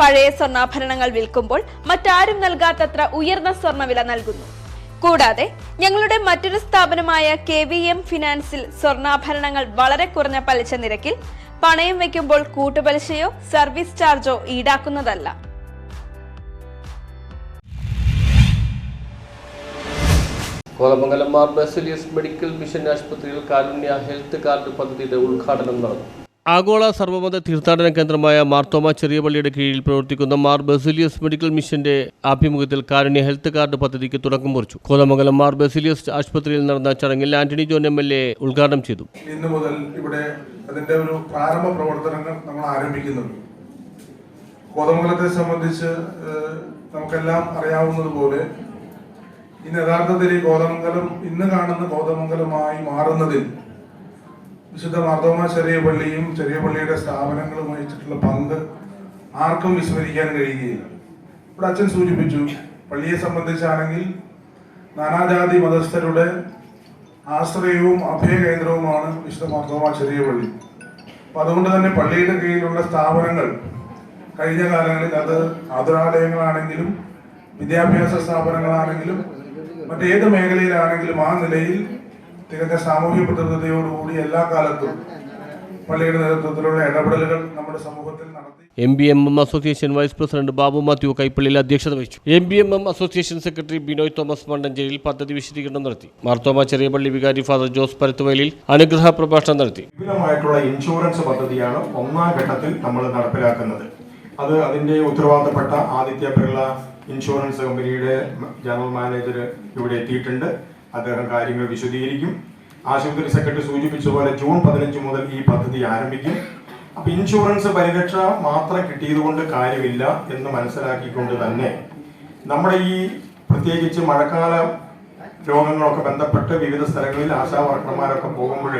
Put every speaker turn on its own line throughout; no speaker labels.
പഴയ സ്വർണാഭരണങ്ങൾ വിൽക്കുമ്പോൾ മറ്റാരും നൽകാത്തത്ര ഉയർന്ന സ്വർണവില നൽകുന്നു. കൂടാതെ ഞങ്ങളുടെ മറ്റൊരു സ്ഥാപനമായ കെ വി എം ഫിനാൻസിൽ സ്വർണാഭരണങ്ങൾ വളരെ കുറഞ്ഞ പലിശ നിരക്കിൽ പണയം വയ്ക്കുമ്പോൾ കൂട്ടുപലിശയോ സർവീസ് ചാർജോ ഈടാക്കുന്നതല്ല.
കോതമംഗലം മാർ ബസലിയസ് മെഡിക്കൽ മിഷൻ ആശുപത്രിയിൽ കാരുണ്യ ഹെൽത്ത് കാർഡ് പദ്ധതിയുടെ ഉദ്ഘാടനം നടന്നു. ആഗോള സർവമത തീർത്ഥാടന കേന്ദ്രമായ മാർത്തോമ ചെറിയപള്ളിയുടെ കീഴിൽ പ്രവർത്തിക്കുന്ന മാർ ബസിലിയസ് മെഡിക്കൽ മിഷന്റെ ആഭിമുഖ്യത്തിൽ കാരുണ്യ ഹെൽത്ത് കാർഡ് പദ്ധതിക്ക് തുടക്കം കുറിച്ചു. കോതമംഗലം മാർ ബസിലിയസ് ആശുപത്രിയിൽ നടന്ന ചടങ്ങിൽ Antony John M L A ഉദ്ഘാടനം ചെയ്തു.
ഇന്ന് മുതൽ ഇവിടെ അതിന്റെ ഒരു പ്രാരംഭ പ്രവർത്തനങ്ങൾ നമ്മൾ ആരംഭിക്കുന്നുണ്ട്. കോതമംഗലത്തെ സംബന്ധിച്ച് നമുക്കെല്ലാം അറിയാവുന്നതുപോലെ ഇന്ന് യഥാർത്ഥത്തിൽ ഈ കോതമംഗലം ഇന്ന് കാണുന്ന കോതമംഗലമായി മാറുന്നതിൽ വിശുദ്ധ മാർത്തോമ ചെറിയ പള്ളിയും ചെറിയ പള്ളിയുടെ സ്ഥാപനങ്ങളും വഹിച്ചിട്ടുള്ള പങ്ക് ആർക്കും വിസ്മരിക്കാൻ കഴിയുകയില്ല. ഇവിടെ അച്ഛൻ സൂചിപ്പിച്ചു പള്ളിയെ സംബന്ധിച്ചാണെങ്കിൽ നാനാജാതി മതസ്ഥരുടെ ആശ്രയവും അഭയകേന്ദ്രവുമാണ് വിശുദ്ധ മാർത്തോമ ചെറിയ പള്ളി. അപ്പൊ അതുകൊണ്ട് തന്നെ പള്ളിയുടെ കീഴിലുള്ള സ്ഥാപനങ്ങൾ കഴിഞ്ഞ കാലങ്ങളിൽ അത് ആതുരാലയങ്ങളാണെങ്കിലും വിദ്യാഭ്യാസ സ്ഥാപനങ്ങളാണെങ്കിലും മറ്റേത് മേഖലയിലാണെങ്കിലും ആ നിലയിൽ തികഞ്ഞ സാമൂഹ്യ പ്രതിബദ്ധതയോടുകൂടി എല്ലാ കാലത്തും പള്ളിയുടെ നേതൃത്വത്തിലുള്ള ഇടപെടലുകൾ നമ്മുടെ സമൂഹത്തിൽ നടത്തി.
M B M M association vice president Babu Mathew കൈപ്പള്ളിയിൽ അധ്യക്ഷത വഹിച്ചു. M B M M association secretary Binoy Thomas മണ്ടഞ്ചേരിയിൽ പദ്ധതി വിശദീകരണം നടത്തി. മാർത്തോമ ചെറിയപള്ളി വികാരി ഫാദർ ജോസ് പരത്തുവയലിൽ അനുഗ്രഹ പ്രഭാഷണം നടത്തി.
വിപുലമായിട്ടുള്ള ഇൻഷുറൻസ് പദ്ധതിയാണ് ഒന്നാം ഘട്ടത്തിൽ നമ്മൾ നടപ്പിലാക്കുന്നത്. അത് അതിന്റെ ഉത്തരവാദിത്തപ്പെട്ട ആദിത്യ ബിർള ഇൻഷുറൻസ് കമ്പനിയുടെ ജനറൽ മാനേജർ ഇവിടെ എത്തിയിട്ടുണ്ട്. അദ്ദേഹം കാര്യങ്ങൾ വിശദീകരിക്കും. ആശുപത്രി സെക്രട്ടറി സൂചിപ്പിച്ച പോലെ ജൂൺ പതിനഞ്ച് മുതൽ ഈ പദ്ധതി ആരംഭിക്കും. അപ്പൊ ഇൻഷുറൻസ് പരിരക്ഷ മാത്രം കിട്ടിയതുകൊണ്ട് കാര്യമില്ല എന്ന് മനസ്സിലാക്കിക്കൊണ്ട് തന്നെ നമ്മുടെ ഈ പ്രത്യേകിച്ച് മഴക്കാല രോഗങ്ങളൊക്കെ ബന്ധപ്പെട്ട് വിവിധ സ്ഥലങ്ങളിൽ ആശാ വർക്കർമാരൊക്കെ പോകുമ്പോൾ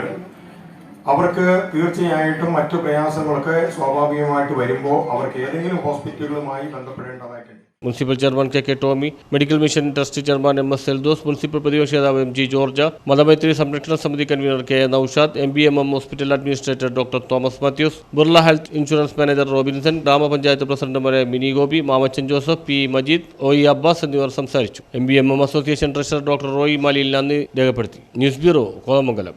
അവർക്ക് തീർച്ചയായിട്ടും മറ്റു പ്രയാസങ്ങളൊക്കെ സ്വാഭാവികമായിട്ട് വരുമ്പോൾ അവർക്ക് ഏതെങ്കിലും ഹോസ്പിറ്റലുകളുമായി ബന്ധപ്പെടേണ്ടതായിട്ടുണ്ട്.
Municipal chairman K K Tomy medical mission trust chairman M S Eldhose municipal പ്രതിപക്ഷ നേതാവ് എം ജി ജോർജ മതമൈത്രി സംരക്ഷണ സമിതി convener K Noushad M B M M hospital administrator doctor Thomas Mathews Birla health insurance manager Robinson ഗ്രാമപഞ്ചായത്ത് പ്രസിഡന്റുമാരെ Mini Gopi Mamachan Joseph P Majeed O E Abbas എന്നിവർ സംസാരിച്ചു. M B M M association treasurer doctor Roy മാലിയിൽ നന്ദി രേഖപ്പെടുത്തി. News bureau Kothamangalam.